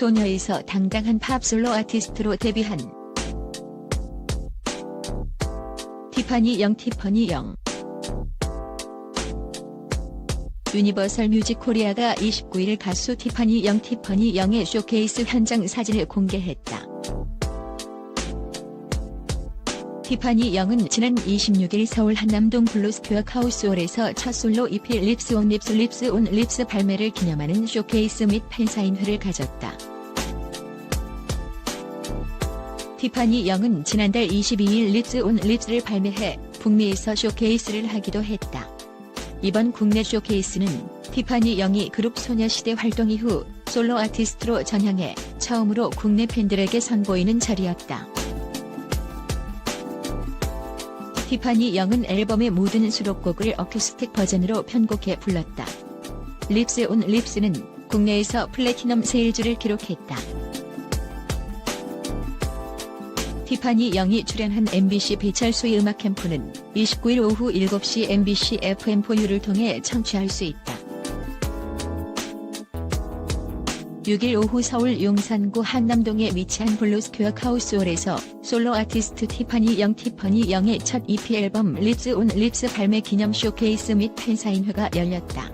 소녀에서 당당한 팝 솔로 아티스트로 데뷔한 티파니 영 티파니 영 유니버설 뮤직 코리아가 29일 가수 티파니 영 티파니 영의 쇼케이스 현장 사진을 공개했다. 티파니 영은 지난 26일 서울 한남동 블루스퀘어 카우스홀에서 첫 솔로 EP 립스 온 립스 립스 온 립스 발매를 기념하는 쇼케이스 및 팬사인회를 가졌다. 티파니 영은 지난달 22일 립스 온 립스를 발매해 북미에서 쇼케이스를 하기도 했다. 이번 국내 쇼케이스는 티파니 영이 그룹 소녀시대 활동 이후 솔로 아티스트로 전향해 처음으로 국내 팬들에게 선보이는 자리였다. 티파니 영은 앨범의 모든 수록곡을 어쿠스틱 버전으로 편곡해 불렀다. 립스 온 립스는 국내에서 플래티넘 세일즈를 기록했다. 티파니 영이 출연한 MBC 배철수의 음악 캠프는 29일 오후 7시 MBC FM4U를 통해 청취할 수 있다. 6일 오후 서울 용산구 한남동에 위치한 블루스퀘어 카우스홀에서 솔로 아티스트 티파니 영 티파니 영의 첫 EP 앨범 립스 온 립스 발매 기념 쇼케이스 및 팬사인회가 열렸다.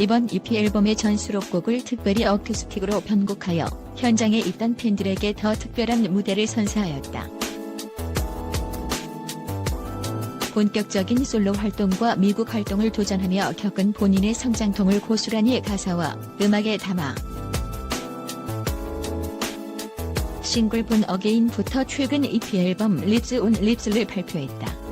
이번 EP 앨범의 전 수록곡을 특별히 어쿠스틱으로 편곡하여 현장에 있던 팬들에게 더 특별한 무대를 선사하였다. 본격적인 솔로 활동과 미국 활동을 도전하며 겪은 본인의 성장통을 고스란히 가사와 음악에 담아 싱글 본 어게인부터 최근 EP 앨범 립스 온 립스를 발표했다.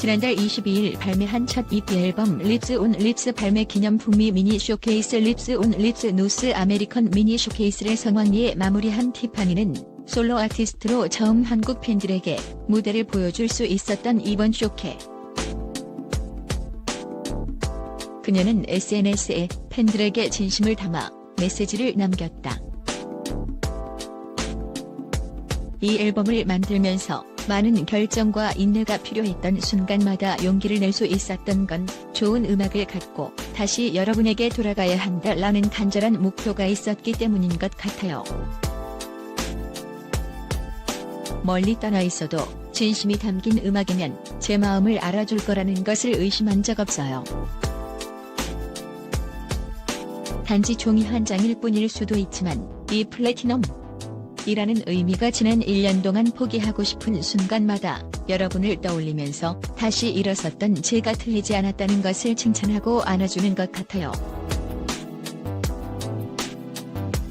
지난달 22일 발매한 첫 EP 앨범 립스 온 립스 발매 기념 북미 미니 쇼케이스 립스 온 립스 노스 아메리칸 미니 쇼케이스를 성황리에 마무리한 티파니는 솔로 아티스트로 처음 한국 팬들에게 무대를 보여줄 수 있었던 이번 쇼케. 그녀는 SNS에 팬들에게 진심을 담아 메시지를 남겼다. 이 앨범을 만들면서 많은 결정과 인내가 필요했던 순간마다 용기를 낼 수 있었던 건 좋은 음악을 갖고 다시 여러분에게 돌아가야 한다라는 간절한 목표가 있었기 때문인 것 같아요. 멀리 떠나 있어도 진심이 담긴 음악이면 제 마음을 알아줄 거라는 것을 의심한 적 없어요. 단지 종이 한 장일 뿐일 수도 있지만 이 플래티넘 이라는 의미가 지난 1년 동안 포기하고 싶은 순간마다 여러분을 떠올리면서 다시 일어섰던 제가 틀리지 않았다는 것을 칭찬하고 안아주는 것 같아요.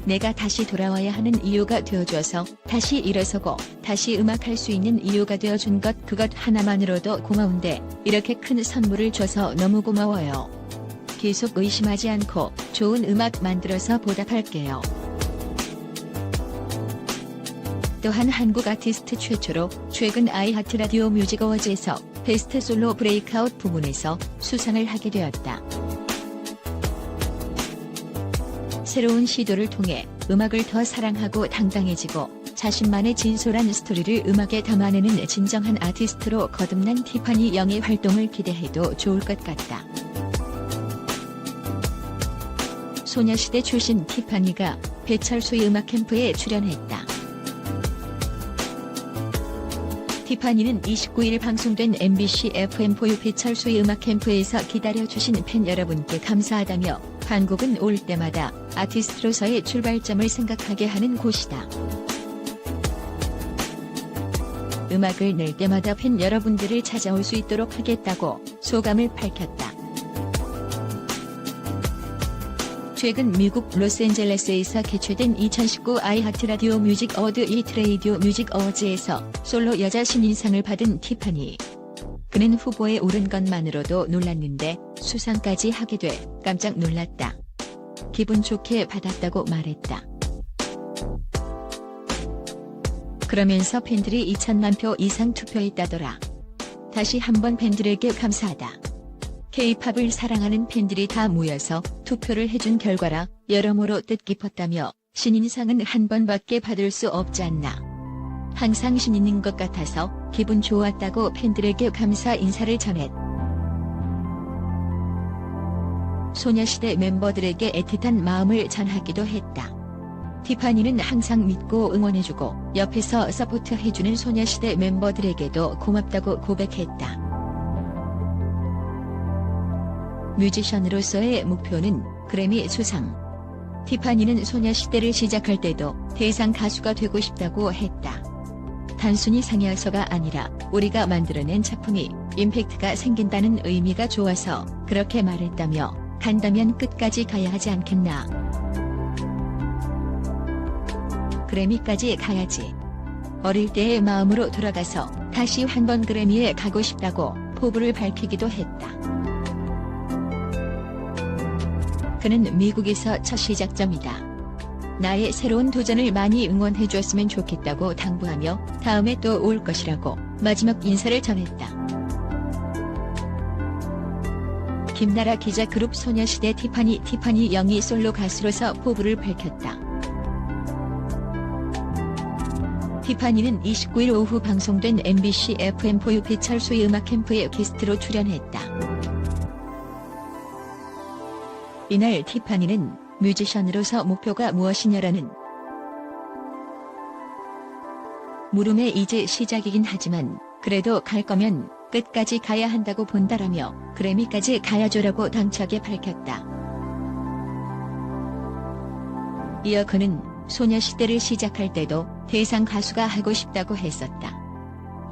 내가 다시 돌아와야 하는 이유가 되어줘서 다시 일어서고 다시 음악할 수 있는 이유가 되어준 것 그것 하나만으로도 고마운데 이렇게 큰 선물을 줘서 너무 고마워요. 계속 의심하지 않고 좋은 음악 만들어서 보답할게요. 또한 한국 아티스트 최초로 최근 아이하트 라디오 뮤직 어워즈에서 베스트 솔로 브레이크아웃 부문에서 수상을 하게 되었다. 새로운 시도를 통해 음악을 더 사랑하고 당당해지고 자신만의 진솔한 스토리를 음악에 담아내는 진정한 아티스트로 거듭난 티파니 영의 활동을 기대해도 좋을 것 같다. 소녀시대 출신 티파니가 배철수의 음악 캠프에 출연했다. 티파니는 29일 방송된 MBC FM4U 배철수의 음악 캠프에서 기다려주신 팬 여러분께 감사하다며 한국은 올 때마다 아티스트로서의 출발점을 생각하게 하는 곳이다. 음악을 낼 때마다 팬 여러분들을 찾아올 수 있도록 하겠다고 소감을 밝혔다. 최근 미국 로스앤젤레스에서 개최된 2019 아이하트 라디오 뮤직 어워드 이트 레이디오 뮤직 어워즈에서 솔로 여자 신인상을 받은 티파니. 그는 후보에 오른 것만으로도 놀랐는데 수상까지 하게 돼 깜짝 놀랐다. 기분 좋게 받았다고 말했다. 그러면서 팬들이 2천만 표 이상 투표했다더라. 다시 한번 팬들에게 감사하다. K-팝을 사랑하는 팬들이 다 모여서 투표를 해준 결과라 여러모로 뜻깊었다며 신인상은 한 번밖에 받을 수 없지 않나. 항상 신인인 것 같아서 기분 좋았다고 팬들에게 감사 인사를 전했. 소녀시대 멤버들에게 애틋한 마음을 전하기도 했다. 티파니는 항상 믿고 응원해주고 옆에서 서포트해주는 소녀시대 멤버들에게도 고맙다고 고백했다. 뮤지션으로서의 목표는 그래미 수상. 티파니는 소녀시대를 시작할 때도 대상 가수가 되고 싶다고 했다. 단순히 상이어서가 아니라 우리가 만들어낸 작품이 임팩트가 생긴다는 의미가 좋아서 그렇게 말했다며 간다면 끝까지 가야 하지 않겠나. 그래미까지 가야지. 어릴 때의 마음으로 돌아가서 다시 한번 그래미에 가고 싶다고 포부를 밝히기도 했다. 그는 미국에서 첫 시작점이다. 나의 새로운 도전을 많이 응원해줬으면 좋겠다고 당부하며 다음에 또 올 것이라고 마지막 인사를 전했다. 김나라 기자 그룹 소녀시대 티파니 티파니 영희 솔로 가수로서 포부를 밝혔다. 티파니는 29일 오후 방송된 MBC FM4U 배철수의 음악 캠프에 게스트로 출연했다. 이날 티파니는 뮤지션으로서 목표가 무엇이냐라는 물음에 이제 시작이긴 하지만 그래도 갈 거면 끝까지 가야 한다고 본다라며 그래미까지 가야죠라고 당차게 밝혔다. 이어 그는 소녀시대를 시작할 때도 대상 가수가 하고 싶다고 했었다.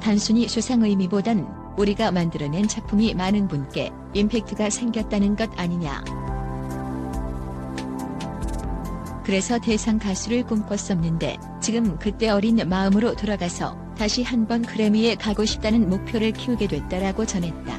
단순히 수상 의미보단 우리가 만들어낸 작품이 많은 분께 임팩트가 생겼다는 것 아니냐. 그래서 대상 가수를 꿈꿨었는데 지금 그때 어린 마음으로 돌아가서 다시 한번 그래미에 가고 싶다는 목표를 키우게 됐다라고 전했다.